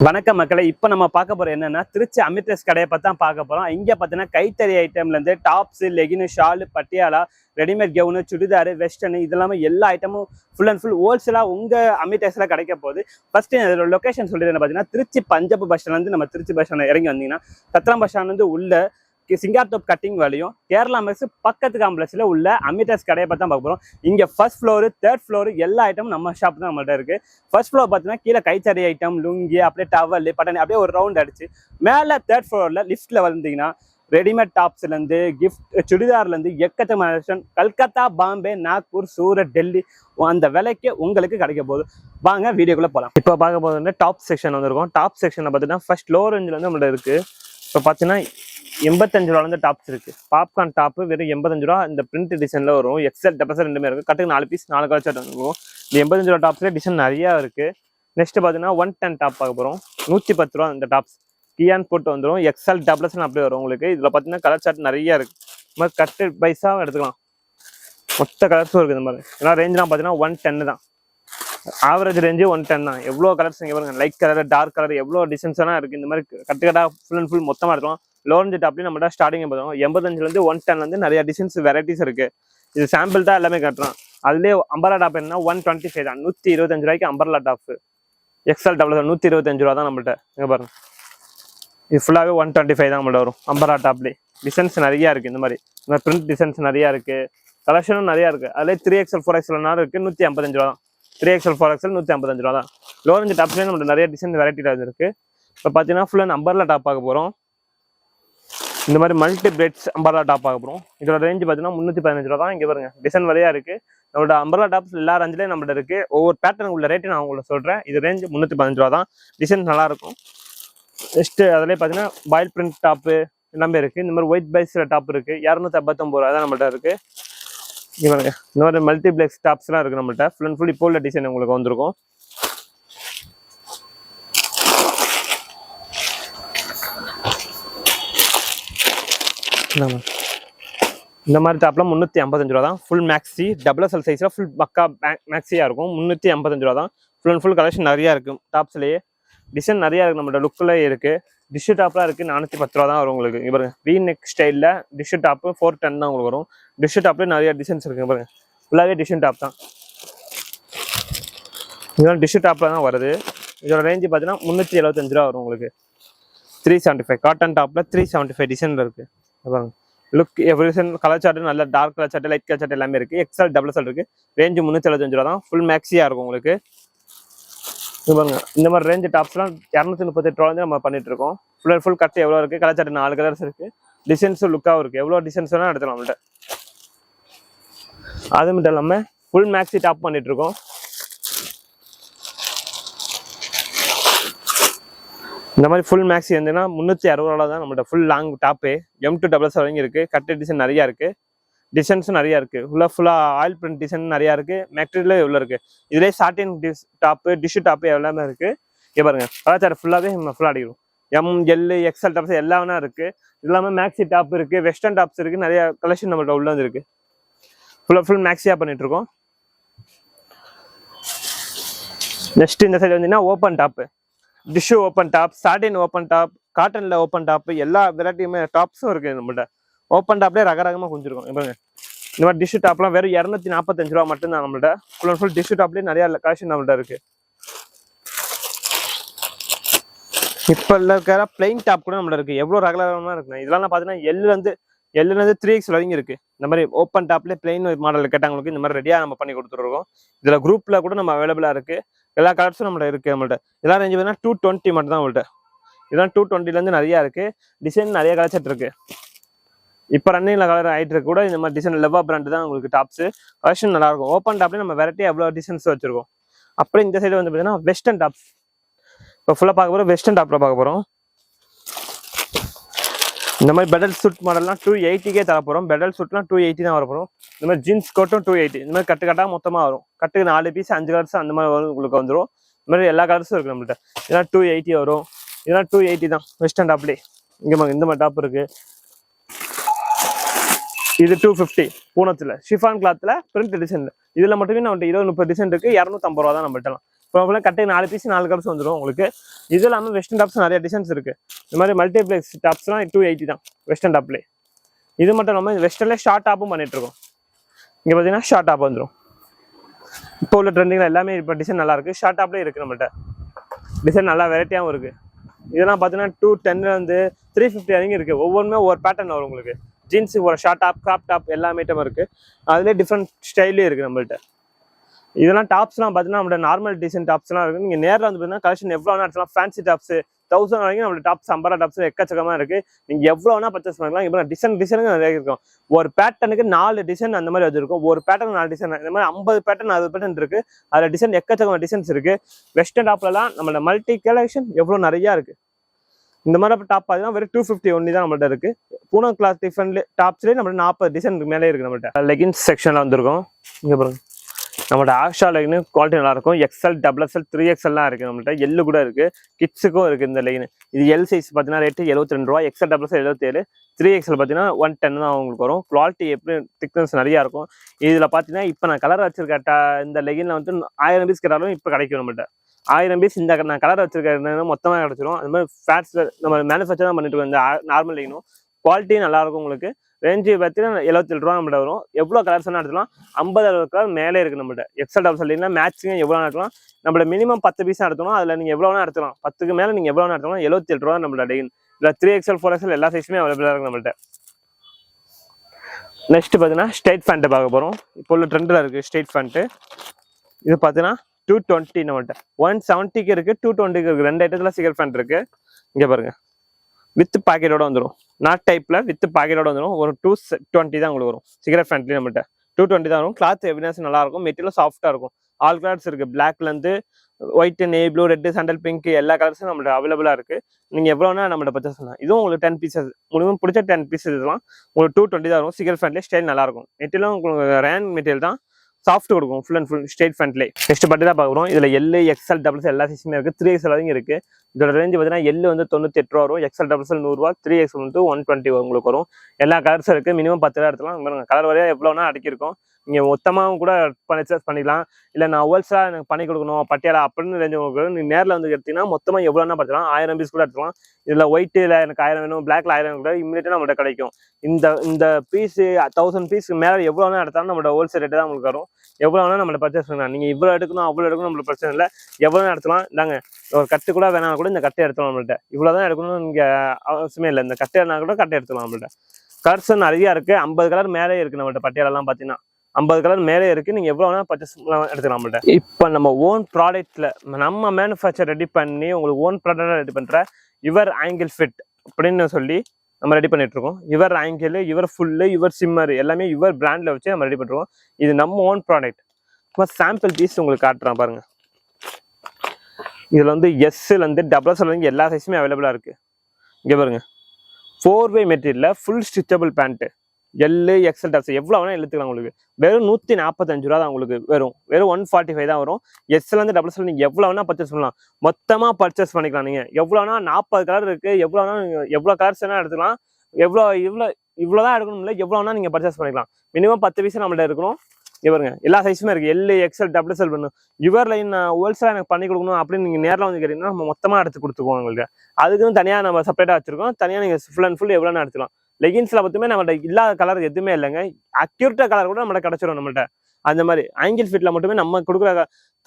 வணக்கம் மக்களை. இப்போ நம்ம பார்க்க போகிறோம் என்னன்னா திருச்சி அமிர்தஸ் கடையை பற்றி தான் பார்க்க போகிறோம் இங்கே பார்த்தீங்கன்னா கைத்தறி ஐட்டம்லேருந்து tops leggings shawl Patiala readymade gown churidar western இதெல்லாமே எல்லா ஐட்டமும் ஃபுல் அண்ட் ஃபுல் ஹோல்சேலாக உங்கள் அமிர்தஸில் கிடைக்க போகுது. ஃபர்ஸ்ட் இதோட லொக்கேஷன் சொல்லிடுறேன் பார்த்தீங்கன்னா திருச்சி பஞ்சப் பஸ் நம்ம திருச்சி பஸ் ஸ்டாண்ட் இறங்கி வந்தீங்கன்னா சத்திரம் பஸ் ஸ்டாண்ட்லேருந்து உள்ளே உள்ள சிங்கார்தோப் கட்டிங் வேலையும் கேரளா மெஸ் பக்கத்து காம்ப்ளெக்ஸில் உள்ள அமிதாஸ் கடையை பார்த்து தான் பார்க்க போகிறோம் இங்கே ஃபர்ஸ்ட் ஃப்ளோரு தேர்ட் ஃப்ளோரு எல்லா ஐட்டமும் நம்ம ஷாப் தான் நம்மள்ட்ட இருக்குது ஃபர்ஸ்ட் ஃப்ளோர் பார்த்தீங்கன்னா கீழே கைத்தறி ஐட்டம் லுங்கி அப்படியே டவல் பட்டனி அப்படியே ஒரு ரவுண்ட் அடிச்சு மேலே தேர்ட் ஃப்ளோரில் லிஃப்ட்டில் வந்தீங்கன்னா ரெடிமேட் டாப்ஸ்லேருந்து கிஃப்ட் சுடிதார்லேருந்து எக்கச்சக்க கல்கத்தா பாம்பே நாக்பூர் சூரத் டெல்லி அந்த விலைக்கு உங்களுக்கு கிடைக்க போகுது. வாங்க வீடியோக்குள்ளே போகலாம் இப்போ பார்க்க போகிறது வந்து டாப் செக்ஷன் வந்துருக்கும். டாப் செக்ஷனில் பார்த்தீங்கன்னா ஃபர்ஸ்ட் லோ ரேஞ்சில் வந்து நம்மள்ட்ட இருக்குது இப்போ பார்த்தீங்கன்னா எண்பத்தஞ்சு ரூபாலேருந்து டாப்ஸ் இருக்கு. பாப்கார்ன் டாப்பு வெறும் எண்பத்தஞ்சு ரூபா. இந்த பிரிண்ட் டிசைனில் வரும். எக்ஸல் டெபசல் ரெண்டுமே இருக்கு. கட்டுக்கு நாலு பீஸ் நாலு கலர் ஷர்ட் இருக்கும் இந்த எண்பத்தஞ்சு ரூபா டாப்ஸ்ல டிசைன் நிறையா இருக்கு. நெக்ஸ்ட் பார்த்தீங்கன்னா ஒன் டென் டாப் பார்க்க போகிறோம் நூற்றி பத்து ரூபா இந்த டாப்ஸ் கியான் போட்டு வந்துடும் எக்ஸல் டபுள்ஸ்னு அப்படியே வரும் உங்களுக்கு. இதில் பார்த்தீங்கன்னா கலர் ஷர்ட் நிறைய இருக்கு. இந்த மாதிரி கட்டு பைஸாக எடுத்துக்கலாம். மொத்த கலர்ஸும் இருக்குது இந்த மாதிரி. ஏன்னா ரேஞ்செலாம் பார்த்தீங்கன்னா ஒன் டென்னு தான். ஆவரேஜ் ரேஞ்சு ஒன் டென் தான். எவ்வளோ கலர்ஸ் இங்கே பாருங்க. லைட் கலர் டார்க் கலர் எவ்வளோ டிசைன்ஸ் எல்லாம் இருக்குது இந்த மாதிரி கட்டு ஃபுல் அண்ட் ஃபுல் மொத்தமாக எடுக்கலாம் லோரஞ்சு டாப்லேயும் நம்மகிட்ட ஸ்டார்டிங் பார்த்தோம் எண்பத்தஞ்சுலேருந்து ஒன் டென்லேருந்து நிறைய டிசைன்ஸ் வெரைட்டிஸ் இருக்குது இது சாம்பிள் தான் எல்லாமே கட்டுறோம். அதுலேயே அம்பரா டாப் என்ன ஒன் டுவெண்ட்டி ஃபைவ் தான். நூற்றி இருபத்தஞ்சு ரூபாய்க்கு அம்பர்லா டாப் எக்ஸ்எல் டபுள் நூற்றி இருபத்தஞ்சு ரூபா தான் நம்மள்ட்ட. இங்கே பாருங்க. இது ஃபுல்லாகவே ஒன் டுவெண்ட்டி ஃபைவ் தான் நம்மள்ட்ட வரும். அம்பரா டாப்லேயே டிசைன்ஸ் நிறையா இருக்குது இந்த மாதிரி. இந்த மாதிரி பிரிண்ட் டிசைன்ஸ் நிறையா இருக்குது கலெக்ஷனும் நிறையா இருக்குது அதுலேயே த்ரீ எக்ஸ்எல் ஃபோர் எக்ஸ்எல்னாலும் இருக்குது நூற்றி ஐம்பத்தஞ்சு ரூபா தான். த்ரீ எக்ஸ்எல் ஃபோர் எக்ஸ்எல் நூற்றி ஐம்பத்தஞ்சு ரூபா தான். லோரஞ்சு டாப்ஸ்லேயே நம்மள்ட்ட நிறைய டிசைன் வெரைட்டி இருக்குது இப்போ பார்த்தீங்கன்னா ஃபுல்லாக நம்பரில் டாப் பார்க்க போகிறோம் இந்த மாதிரி மல்டி பிளேட்ஸ் அம்பர்லா டாப் ஆக போகிறோம் இதோட ரேஞ்ச் பார்த்தீங்கன்னா முந்நூற்றி பதினஞ்சு ரூபா தான். இங்கே வருங்க டிசைன் வரையா இருக்குது நம்மளோட அம்பர்லா டாப்ஸ் எல்லா ரேஞ்சிலையும் நம்மள்ட்ட இருக்கு. ஒவ்வொரு பேட்டர்ன் உள்ள ரேட்டு நான் உங்களுக்கு சொல்கிறேன் இது ரேஞ்ச் முந்நூற்றி பதினஞ்சு ரூபா தான். டிசைன் நல்லாயிருக்கும் நெக்ஸ்ட்டு அதிலே அதுலேயே பார்த்தீங்கன்னா பாயில் பிரிண்ட் டாப்பு எல்லாமே இருக்குது இந்த மாதிரி ஒயிட் பைஸில் டாப் இருக்குது இரநூத்தி ஐம்பத்தொம்பது ரூபா தான் நம்மள்ட்ட இருக்குது இங்கே பாருங்க இந்த மாதிரி மல்டிப்ளெக்ஸ் டாப்ஸ்லாம் இருக்குது நம்மள்ட்ட. ஃபுல் அண்ட் ஃபுல் இப்போ உள்ள டிசைன் உங்களுக்கு வந்திருக்கும். இந்தாம்மா. இந்த மாதிரி டாப்லாம் முந்நூற்றி ஐம்பத்தஞ்சு ரூபா தான் ஃபுல் மேக்ஸி டபுள் எஸ்எல் சைஸில் ஃபுல் பக்கா மேக்ஸியாக இருக்கும். முந்நூற்றி ஐம்பத்தஞ்சு ரூபா தான் ஃபுல் அண்ட் ஃபுல் கலெக்ஷன் நிறையா இருக்கும் டாப்ஸ்லேயே டிசைன் நிறையா இருக்குது நம்மளோட லுக்கில் இருக்குது டிஷ்ஷு டாப்லாம் இருக்குது நானூற்றி பத்து ரூபா தான் வரும் உங்களுக்கு. இங்க பாருங்க. வி நெக் ஸ்டைலில் டிஷ்ஷு டாப்பு ஃபோர் டென் தான் உங்களுக்கு வரும். டிஷ்ஷு டாப்லேயே நிறைய டிசைன்ஸ் இருக்குங்க பாருங்க. ஃபுல்லாகவே டிஷ்ஷு டாப் தான். இதெல்லாம் டிஷ்ஷு டாப்பில் தான் வருது. இதோட ரேஞ்சு பார்த்தீங்கன்னா முந்நூற்றி எழுபத்தஞ்சு ரூபா வரும் உங்களுக்கு. த்ரீ செவன்ட்டி ஃபைவ் காட்டன் டாப்பில் த்ரீ செவன்ட்டி ஃபைவ் டிசைனில் இருக்குது பாருங்க look every season colour chart நல்ல dark colour chart light colour chart எல்லாமே இருக்கு. எக்ஸ்எல் டபுள் எக்ஸல் இருக்கு. ரேஞ்சு முந்நூற்றி எழுபத்தஞ்சு ரூபா தான். ஃபுல் மேக்ஸியா இருக்கும் உங்களுக்கு. இது பாருங்க. இந்த மாதிரி ரேஞ்ச் டாப்ஸ்லாம் இரநூத்தி முப்பத்தெட்டு ரூபா நம்ம பண்ணிட்டு இருக்கோம். ஃபுல் அண்ட் ஃபுல் கட்டு எவ்வளோ இருக்கு? கலர் சார்ட் நாலு கலர்ஸ் இருக்கு. டிசைன்ஸும் லுக்காகவும் இருக்கு. எவ்வளோ டிசைன்ஸ் வேணால் எடுத்துக்கலாம் நம்மள்ட்ட அது மட்டும் இல்லாமல் ஃபுல் மேக்ஸி டாப் பண்ணிட்டு இருக்கோம். இந்த மாதிரி ஃபுல் மேக்ஸி வந்துன்னா முந்நூற்றி அறுபது ரூபா தான் நம்மள்ட்ட full long top M to double seven இருக்குது கட்டு டிசைன் நிறையா இருக்குது டிசைன்ஸும் நிறையா இருக்குது ஃபுல்லாக ஃபுல்லாக ஆயில் பிரிண்ட் டிசைன் நிறையா இருக்குது மெட்டீரியல் எவ்வளோ இருக்குது இதுலேயே சாட்டின் டிஸ் டாப்பு டிஷ்ஷு டாப்பு எல்லாமே இருக்குது இங்கே பாருங்கள் கலாச்சாரம் ஃபுல்லாகவே நம்ம ஃபுல்லாக அடிக்கிறோம். எம் எல்லு எக்ஸ்எல் டாப்ஸ் எல்லாமே இருக்குது இல்லாமல் மேக்ஸி டாப் இருக்குது வெஸ்டர்ன் டாப்ஸ் இருக்குது நிறைய கலெக்ஷன் நம்மள்ட்ட உள்ள வந்து ஃபுல்லாக ஃபுல் மேக்ஸியாக பண்ணிகிட்ருக்கோம் நெக்ஸ்ட் இந்த சைடு வந்தீங்கன்னா open top tissue open top satin open top காட்டனில் ஓப்பன் டாப் எல்லா வெரைட்டியுமே டாப்ஸும் இருக்குது நம்மள்ட்ட. ஓப்பன் டாப்லேயே ரக ரகமாக கொஞ்சிருக்கும் இந்த மாதிரி டிஷ்ஷு டாப்லாம் வெறும் இரநூத்தி நாற்பத்தஞ்சு ரூபா மட்டும்தான் நம்மள்ட்ட. ஃபுல் அண்ட் ஃபுல் டிஷ்ஷு டாப்லேயே நிறைய கலெக்ஷன் நம்மள்ட்ட இருக்குது இப்போ இருக்கிற பிளைன் டாப் கூட நம்மள்ட்ட இருக்குது எவ்வளோ ரகரகமாக இருக்குண்ணா இதெல்லாம் பார்த்தீங்கன்னா எல்லுலேருந்து எல்லுலேருந்து த்ரீ எக்ஸ் வரைக்கும் இருக்குது இந்த மாதிரி ஓப்பன் டாப்லேயே பிளைன் மாடல் கேட்டவங்களுக்கு இந்த மாதிரி ரெடியாக நம்ம பண்ணி கொடுத்துருக்கோம் இதில் குரூப்பில் கூட நம்ம அவைலபிளாக இருக்குது எல்லா கலர்ஸும் நம்மள்ட்ட இருக்குது நம்மள்ட்ட. இதெல்லாம் ரேஞ்சு பார்த்தீங்கன்னா டூ டுவெண்ட்டி மட்டும் தான் உங்கள்கிட்ட இதெல்லாம் டூ டுவெண்ட்டிலேருந்து நிறையா இருக்குது டிசைன் நிறைய கலர் இருக்குது இப்போ ரன்னிங்கில் கலர் ஆகிட்டு கூட இந்த மாதிரி டிசைன் லெவா பிராண்டு தான் உங்களுக்கு டாப்ஸு கலெக்ஷன் நல்லா இருக்கும் ஓப்பன் டாப்லேயே நம்ம வெரைட்டி எவ்வளோ டிசைன்ஸ் வச்சுருக்கோம். அப்புறம் இந்த சைடு வந்து பார்த்தீங்கன்னா வெஸ்டர்ன் டாப்ஸ் இப்போ ஃபுல்லாக பார்க்க போகிறோம் வெஸ்டர்ன் டாப்பில் பார்க்க போகிறோம் இந்த மாதிரி பெடல் சூட் மாடல்லாம் டூ எயிட்டிக்கே தர போகிறோம் பெடல் சூட்லாம் டூ எயிட்டி தான் வர போகிறோம் இந்த மாதிரி ஜீன்ஸ் கோட்டும் டூ எயிட்டி இந்த மாதிரி கட்டு கட்டாக மொத்தமாக வரும். கட்டுக்கு நாலு பீஸ் அஞ்சு கலர்ஸ் அந்த மாதிரி வரும் உங்களுக்கு வந்துடும் இந்த மாதிரி எல்லா கலர்ஸும் இருக்குது நம்மள்ட்ட. இதெல்லாம் டூ எயிட்டி வரும். இதெல்லாம் டூ எயிட்டி தான். வெஸ்டர்ன் டாப்லேயே இங்கே இந்த மாதிரி டாப் இருக்குது இது டூ ஃபிஃப்டி பூனத்தில். ஷிஃபான் கிளாத்தில் பிரிண்ட் டிசைனில் இதில் மட்டுமே நம்மள்ட்ட இருபது முப்பது டிசைன் இருக்குது இரநூத்தம்பது ரூபா தான் நம்மள்ட்டலாம் அப்படிலாம் கட்டை நாலு பீஸ் நாலு கலர்ஸ் வந்துடும் உங்களுக்கு. இது இல்லாமல் வெஸ்டர்ன் டாப்ஸ் நிறைய டிசைன்ஸ் இருக்குது இந்த மாதிரி மல்டிப்ளெக்ஸ் டாப்ஸ்லாம் டூ எயிட்டி தான். வெஸ்டர்ன் டாப்லேயே இது மட்டும் இல்லாமல் வெஸ்டர்ன்லேயே ஷார்ட் டாப்பும் பண்ணிட்டு இருக்கோம். இங்கே பார்த்தீங்கன்னா ஷார்ட் டாப் வந்துடும் இப்போ உள்ள ட்ரெண்டிங்கில் எல்லாமே இப்போ டிசைன் நல்லாயிருக்கு ஷார்ட் டாப்லேயே இருக்குது நம்மள்கிட்ட டிசைன் நல்லா வெரைட்டியாகவும் இருக்குது இதெல்லாம் பார்த்தீங்கன்னா டூ டென்லேருந்து த்ரீ ஃபிஃப்டி வரைக்கும் இருக்குது ஒவ்வொன்றுமே ஒரு பேட்டர்ன் வரும் உங்களுக்கு. ஜீன்ஸுக்கு ஒரு ஷார்ட் டாப் கிராப் டாப் எல்லாமே ஐட்டமும் இருக்குது அதுலேயே டிஃப்ரெண்ட் ஸ்டைல்லேயும் இருக்குது நம்மள்ட்ட. இதெல்லாம் டாப்ஸ்லாம் பார்த்தீங்கன்னா நம்மளோட நார்மல் டிசைன் டாப்ஸ்லாம் இருக்குது நீங்கள் நேரில் வந்து பார்த்தீங்கன்னா கலெக்ஷன் எவ்வளோ வேணா ஃபேன்சி டாப்ஸு தௌசண்ட் வரைக்கும் நம்மளோட டாப்ஸ் அம்பரா டாப்ஸ் எக்கச்சக்கமாக இருக்கு. நீங்கள் எவ்வளோனா வேணா பர்ச்சேஸ் பண்ணலாம். இப்போ டிசைன் டிசைனுக்கு நிறைய இருக்கும். ஒரு பேட்டர்னுக்கு நாலு டிசைன் அந்த மாதிரி வச்சிருக்கும். ஒரு பேட்டர்ன் நாலு டிசைன் இந்த மாதிரி ஐம்பது பேட்டர்ன் அறுபது பேட்டர்ன் இருக்கு. அதில் டிசைன் எக்கச்சக்கமான டிசைன்ஸ் இருக்கு. வெஸ்டர்ன் டாப்லலாம் நம்மளோட மல்டி கலெக்ஷன் எவ்வளோ நிறையா இருக்கு. இந்த மாதிரி டாப் பார்த்தீங்கன்னா வெறும் டூ ஃபிஃப்டி ஒன்லி தான் நம்மள்ட்ட இருக்கு. பூனம் கிளாஸ் டிஃபரெண்ட் டாப்ஸ்லேயே நம்மள்ட்ட நாற்பது டிசைன் மேலே இருக்கு நம்மள்ட்ட. லெகின்ஸ் செக்ஷனில் வந்திருக்கும். இங்கே பாருங்க. நம்மளோட ஆக்ஷா லைனு குவாலிட்டி நல்லா இருக்கும் எக்ஸ்எல் டபுள் எக்ஸ்எல் த்ரீ எக்ஸ்எல்லாம் இருக்குது நம்மள்ட்ட. எல்லு கூட இருக்குது கிட்ஸுக்கும் இருக்குது இந்த லைன் இது எல் சைஸ் பார்த்தீங்கன்னா ரேட்டு எழுபத்தி ரெண்டு ரூபா எக்ஸ்எல் டபுள் எக்ஸ்எல் எழுபத்தேழு த்ரீ எக்ஸ்எல் பார்த்தீங்கன்னா ஒன் டென் தான் உங்களுக்கு வரும். குவாலிட்டி எப்படி திக்னஸ் நிறையா இருக்கும். இதில் பார்த்தீங்கன்னா இப்போ நான் கலர் வச்சிருக்கேன் இந்த லெகினில் வந்து ஆயிரம் பீஸ் கேட்டாலும் இப்போ கிடைக்கும் நம்மள்ட்ட. ஆயிரம் பீஸ் இந்த நான் கலர் வச்சிருக்கேன் மொத்தமாக கிடைச்சிரும். அது மாதிரி ஃபேட்ஸ் நம்ம மேனுஃபேக்சர் தான் பண்ணிட்டு இருக்கோம். இந்த நார்மல் லெகினும் குவாலிட்டி நல்லா இருக்கும் உங்களுக்கு ரேஞ்சு பார்த்தீங்கன்னா எழுபத்தேழு ரூபா நம்மள்ட்ட வரும். எவ்வளோ கலர்ஸ் வேணால் எடுத்துலாம் ஐம்பது அறுபது கலர் மேலே இருக்கு நம்மள்ட்ட. எக்ஸல் டபுள் சொல்லிங்கன்னா மேட்சிங்க எவ்வளோ எடுக்கலாம் நம்மள மினிமம் பத்து பீஸ் எடுத்தோம் அதில் நீங்கள் எவ்வளோ வேணா எடுத்துக்கலாம். பத்துக்கு மேலே நீங்கள் எவ்வளோ வேணா எடுத்துக்கலாம் எழுபத்தேழு ரூபா நம்மளோட டெயின் இல்லை த்ரீ எக்ஸல் ஃபோர் எக்ஸல் எல்லா சைஸுமே அவைலபிளாக இருக்குது நம்மள்ட்ட. நெக்ஸ்ட் பார்த்தீங்கன்னா ஸ்ட்ரைட் ஃபேண்ட்டு பார்க்க போகிறோம் இப்போ உள்ள ட்ரெண்டில் இருக்குது ஸ்ட்ரைட் ஃபேண்ட்டு இது பார்த்தீங்கன்னா டூ டுவெண்ட்டி நம்மள்ட்ட. ஒன் செவன்ட்டிக்கு இருக்குது டூ டுவெண்ட்டிக்கு இருக்குது ரெண்டு ஐட்டத்தில் சிகர் ஃபேண்ட் இருக்குது இங்கே பாருங்கள் வித் பாக்கெட்டோட வந்துடும் நாட் டைப்பில் வித் பாக்கெட்டோட வந்துடும் ஒரு டூ டுவெண்ட்டி தான் உங்களுக்கு வரும். சிகரெட் ஃப்ரெண்ட்லி நம்மகிட்ட டூ டுவெண்ட்டி தான் வரும். கிளாத் எவினாஸ் நல்லாயிருக்கும். மெட்டீரியல் சாஃப்ட்டாக இருக்கும். ஆல் கலர்ஸ் இருக்குது பிளாக்லேருந்து ஒயிட் நே ப்ளூ ரெட்டு சாண்டல் பிங்க் எல்லா கலர்ஸும் நம்மள்ட்ட அவைலபிளாக இருக்குது நீங்கள் எவ்வளோனா நம்மள்ட்ட பர்ச்சேஸ் பண்ணலாம். இதுவும் உங்களுக்கு டென் பீசஸ் முழுமையும் பிடிச்ச டென் பீசஸ் இதெல்லாம் உங்களுக்கு டூ டுவெண்ட்டி தான் வரும். சிகர் ஃபேண்ட்லேயே ஸ்டைல் நல்லா இருக்கும் மெட்டீரியலும் உங்களுக்கு ரேன் மெட்டீரியல் தான் சாஃப்ட் கொடுக்கும். ஃபுல் அண்ட் ஃபுல் ஸ்ட்ரெயிட் ஃபேண்ட்லேயே நெக்ஸ்ட் பட்டு தான் பார்க்குறோம் இதில் எல்லு எக்ஸ்எல் டபுள்ஸ் எல்லா சைஸுமே இருக்குது த்ரீ எக்ஸ்எல் வரைக்கும் இருக்குது இதோட ரேஞ்ச் பார்த்தீங்கன்னா எல்லு வந்து தொண்ணூற்றி எட்டு ரூபா வரும் எக்ஸல் டபுள்ஸ் நூறுரூவா த்ரீ எக்ஸ் வந்து ஒன் டுவெண்ட்டி உங்களுக்கு வரும். எல்லா கலர்ஸும் இருக்குது மினிமம் பத்து ரூபா எடுத்துலாம் கலர் வரையா எவ்வளோனா அடிக்கிருக்கும் நீங்கள் மொத்தமாகவும் கூட பர்ச்சேஸ் பண்ணிக்கலாம். இல்லை நான் ஹோல்சேலாக எனக்கு பண்ணி கொடுக்கணும் பட்டியாலா அப்படின்னு ரேஞ்சு உங்களுக்கு நீங்கள் நேரில் வந்து எடுத்தீங்கன்னா மொத்தமாக எவ்வளோனா பார்த்துக்கலாம். ஆயிரம் பீஸ் கூட எடுத்துக்கலாம். இதில் ஒயிட்டில் எனக்கு ஆயிரம் வேணும் பிளாக்ல ஆயிரம் கூட இம்மிடியட்டாக நம்மள்ட்ட கிடைக்கும். இந்த இந்த பீஸு தௌசண்ட் பீஸ்க்கு மேலே எவ்வளோ வேணால் எடுத்தாலும் நம்மளோட ஹோல்சேல் ரேட்டு தான் உங்களுக்கு வரும். எவ்வளோ வேணால் நம்மளை பர்ச்சேஸ் பண்ணலாம். நீங்கள் இவ்வளோ எடுக்கணும் அவ்வளோ எடுக்கணும் நம்மளுக்கு பிரச்சனை இல்லை. எவ்வளோ எடுத்துக்கலாம். இந்தாங்க ஒரு கட்டு கூட வேணாம் கூட இந்த கட்டை எடுத்துக்கலாம் நம்மள்கிட்ட இவ்வளோ தான் எடுக்கணும்னு இங்கே அவசியமே இல்லை. இந்த கட்டை கூட கட்டை எடுத்துக்கலாம் நம்மள்கிட்ட கலர்ஸ் நிறையா இருக்குது ஐம்பது கலர் மேலே இருக்குது நம்மள்ட்ட பட்டியாலெல்லாம் பார்த்தீங்கன்னா. ஐம்பது கலர் மேலே இருக்குது நீங்கள் எவ்வளோ வேணால் பர்ச்சேஸ் எடுத்துக்கலாம் நம்மள்ட்ட. இப்போ நம்ம ஓன் ப்ராடக்ட்டில் நம்ம மேனுஃபேக்சர் ரெடி பண்ணி உங்களுக்கு ஓன் ப்ராடக்டாக ரெடி பண்ணுற இவர் ஆங்கிள் ஃபிட் அப்படின்னு சொல்லி நம்ம ரெடி பண்ணிட்டுருக்கோம் இவர் ஆங்கிள் இவர் ஃபுல்லு இவர் சிம்மர் எல்லாமே இவர் பிராண்டில் வச்சு நம்ம ரெடி பண்றோம் இது நம்ம ஓன் ப்ராடக்ட் சாம்பிள் பீஸ் உங்களுக்கு காட்டுறான் பாருங்கள் இதில் வந்து எஸ்ஸுலேருந்து இருந்து டபுள் எஸ்லேருந்து எல்லா சைஸுமே அவைலபிளாக இருக்குது இங்கே பாருங்கள் ஃபோர் வே மெட்டீரியலில் full stitchable pant L XL tops எவ்வளோ வேணால் எழுத்துக்கலாம் உங்களுக்கு. வெறும் நூற்றி நாற்பத்தஞ்சு ரூபா தான் உங்களுக்கு வெறும் வெறும் ஒன் ஃபார்ட்டி ஃபைவ் தான் வரும். எஸ்லேருந்து டபுள் எஸ்ல நீங்கள் எவ்வளோ வேணால் பர்ச்சேஸ் பண்ணலாம். மொத்தமாக பர்ச்சேஸ் பண்ணிக்கலாம் நீங்கள் எவ்வளோனா நாற்பது கலர் இருக்குது எவ்வளோ வேணால் எவ்வளோ கலர்ஸ் வேணால் எடுத்துக்கலாம் எவ்வளோ இவ்வளோ இவ்வளோ தான் எடுக்கணும் இல்லை எவ்வளோ வேணால் நீங்கள் பர்ச்சேஸ் பண்ணிக்கலாம். மினிமம் பத்து பீஸ் நம்மள்ட்ட இருக்கணும். இவருங்க பாருங்க எல்லா சைஸுமே இருக்கு. எல்லு எக்ஸல் டபுள் எக்ஸல் பண்ணும் யுவர் லைன் ஹோல்சேலாக எனக்கு பண்ணி கொடுக்கணும் அப்படின்னு நீங்கள் நேரில் வந்து கேட்டீங்கன்னா நம்ம மொத்தமாக எடுத்து கொடுத்துக்குவோம் உங்களுக்கு அதுக்குன்னு தனியாக நம்ம செப்பரேட்டாக வச்சிருக்கோம். தனியாக நீங்கள் ஃபுல் அண்ட் ஃபுல் எவ்வளோன்னு எடுத்துக்கலாம். லெகின்ஸில் மட்டுமே நம்மள்ட்ட இல்லாத கலர் எதுவுமே இல்லைங்க. அக்யூரேட்டா கலர் கூட நம்மள்ட்ட கிடைச்சிரும் நம்மள்ட்ட. அந்த மாதிரி ஆங்கிள் ஃபிட்டில் மட்டுமே நம்ம கொடுக்குற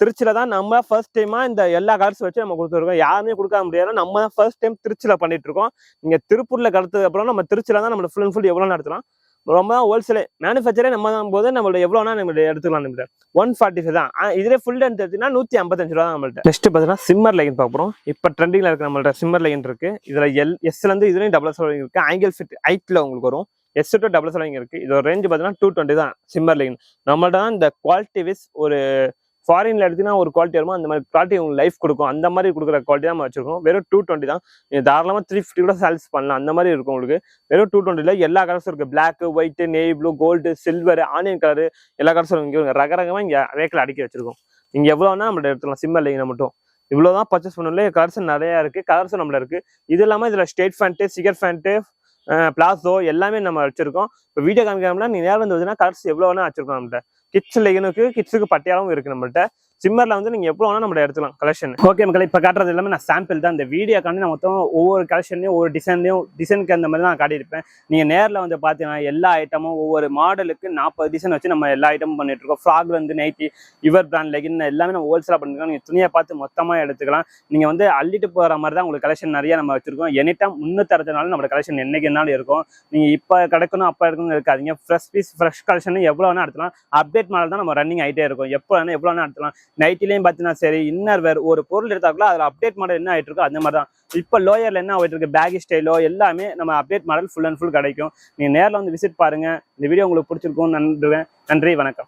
திருச்சியில் திருச்சியில தான் நம்ம ஃபர்ஸ்ட் டைமாக இந்த எல்லா கலர்ஸ் வச்சு நம்ம கொடுத்துருக்கோம். யாருமே கொடுக்க முடியாது. நம்ம தான் ஃபர்ஸ்ட் டைம் திருச்சியில் பண்ணிட்டு இருக்கோம். நீங்கள் திருப்பூரில் கடத்ததுக்கு அப்புறம் நம்ம திருச்சியில் தான் நம்ம ஃபுல் அண்ட் ஃபுல் எவ்வளோ நடத்தலாம் ரொம்ப தான் ஹோல்சேலே மேனுஃபேக்சரே நம்ம தான் போது நம்மளோட எவ்வளோனா நம்ம எடுத்துக்கலாம் நம்ம ஒன் ஃபார்ட்டி ஃபைவ் தான். ஆ, ஃபுல் அண்ட் எடுத்தீங்கன்னா நூற்றி ஐம்பத்தஞ்சு ரூபா தான் நம்மள்ட்ட. நெக்ஸ்ட் பார்த்தீங்கன்னா சிம்மர் லைன் பார்க்க போகிறோம் இப்போ ட்ரெண்டிங்கில் இருக்க நம்மள்ட்ட சிம்மர் லைன் இருக்குது இதில் எல் எஸ்லேருந்து இதுலேயும் டபுள் சோலிங் இருக்குது ஆங்கிள் ஃபிட் ஹைட்டில் உங்களுக்கு வரும். எஸ் டு டபுள் சோலிங் இருக்குது இதோட ரேஞ்ச் பார்த்தீங்கன்னா டூ டுவெண்ட்டி தான் சிம்மர் லைன் நம்மள்ட்ட தான் இந்த குவாலிட்டி விஸ் ஒரு ஃபாரின்ல எடுத்தீங்கன்னா ஒரு குவாலிட்டி வருமோ அந்த மாதிரி குவாலிட்டி உங்களுக்கு லைஃப் கொடுக்கும். அந்த மாதிரி கொடுக்குற குவாலிட்டி தான் நம்ம வச்சிருக்கோம். வெறும் டூ டுவெண்ட்டி தான். நீங்கள் தாராளமாக த்ரீ ஃபிஃப்டி கூட சேல்ஸ் பண்ணலாம். அந்த மாதிரி இருக்கும் உங்களுக்கு. வெறும் டூ டுவெண்ட்டில எல்லா கலர்ஸும் இருக்கு. Black white navy blue gold silver onion colour எல்லா கலர்ஸும் இங்கே ரக ரகமாக இங்கே ரேக்கில் அடுக்கி வச்சிருக்கோம். நீங்கள் எவ்வளோனா நம்மள்ட்ட எடுத்துக்கலாம். சிம்மர் இல்லைங்க மட்டும். இவ்வளவுதான் பர்ச்சேஸ் பண்ணல கலர்ஸ் நிறையா இருக்கு. கலர்ஸும் நம்மள இருக்கு. இது இல்லாமல் இதுல straight pant cigar pant palazzo எல்லாமே நம்ம வச்சிருக்கோம். இப்போ வீடியோ காமிக்காமல் நீ நேரம் வந்து கலர்ஸ் எவ்வளோ வேணா வச்சிருக்கோம் நம்மள்ட்ட. கிட்ஸ் லெகனுக்கு கிட்ஸுக்கு பட்டியாலும் இருக்கு நம்மள்ட்ட. சிம்மரில் வந்து நீங்கள் எப்போ வேணாலும் நம்ம எடுத்துக்கலாம் கலெக்ஷன் ஓகே மக்கள் இப்போ காட்டுறது எல்லாமே நான் சாம்பிள் தான். இந்த வீடியோக்காண்டி நான் மொத்தம் ஒவ்வொரு கலெக்ஷன்லையும் ஒவ்வொரு டிசைன்லையும் டிசைனுக்கு அந்த மாதிரி தான் நான் காட்டியிருப்பேன். நீங்கள் நேரில் வந்து பார்த்தீங்கன்னா எல்லா ஐட்டமும் ஒவ்வொரு மாடலுக்கு நாற்பது டிசைன் வச்சு நம்ம எல்லா ஐட்டமும் பண்ணிட்டு இருக்கோம். ஃப்ராக்ல நைட்டி யுவர் பிராண்ட் லெகின் எல்லாமே நம்ம ஹோல்சேலாக பண்ணிருக்கோம். நீங்கள் துணியை பார்த்து மொத்தமாக எடுத்துக்கலாம். நீங்கள் வந்து அள்ளிட்டு போகிற மாதிரி தான் உங்களுக்கு கலெக்ஷன் நிறைய நம்ம வச்சிருக்கோம். எனி டைம் முன்னூற்றி அறுபது நம்ம கலெக்ஷன் என்னைக்குனாலும் இருக்கும். நீங்கள் இப்போ கிடைக்கணும் அப்போ எடுக்கணும் இருக்காதிங்க. ஃப்ரெஷ் பீஸ் ஃப்ரெஷ் கலெக்ஷன் எவ்வளோ வேணால் எடுத்துலாம் அப்டேட் மாடல் தான் நம்ம ரன்னிங் ஆகிட்டே இருக்கும். எப்போ வேணால் எவ்வளோ வேணால் எடுத்துலாம் நைட்டிலையும் பார்த்தீங்கன்னா சரி இன்னர் வேர் ஒரு பொருள் எடுத்தாக்குள்ள அதில் அப்டேட் மாடல் என்ன ஆயிட்டு இருக்கோ அந்த மாதிரி தான் இப்போ லோயரில் என்ன ஆகிட்டு இருக்கு பேகி ஸ்டைலோ எல்லாமே நம்ம update model full and full கிடைக்கும். நீங்கள் நேரில் வந்து விசிட் பாருங்க. இந்த வீடியோ உங்களுக்கு பிடிச்சிருக்கும் நன்றி நன்றி வணக்கம்.